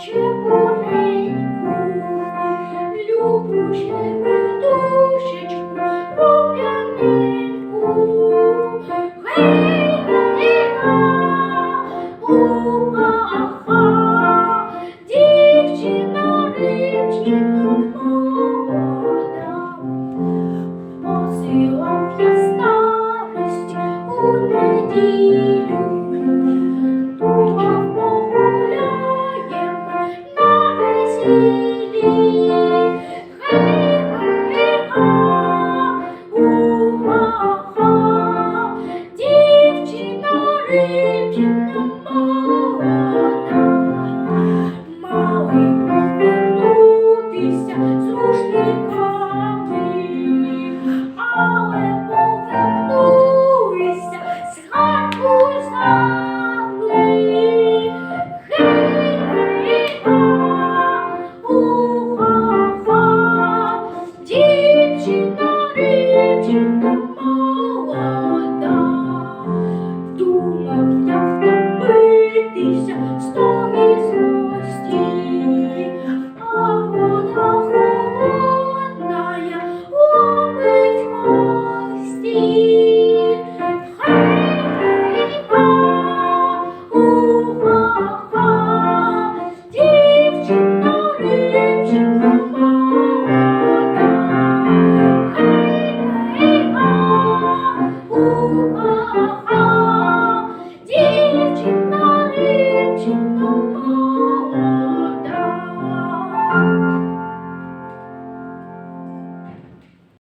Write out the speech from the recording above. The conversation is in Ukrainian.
Чебуреньку, люблю щебетушечку, рум'яненьку. Гей, гей, ха, ха дівчина рибчинку. Dipsy, no, dipsy, no more. 아!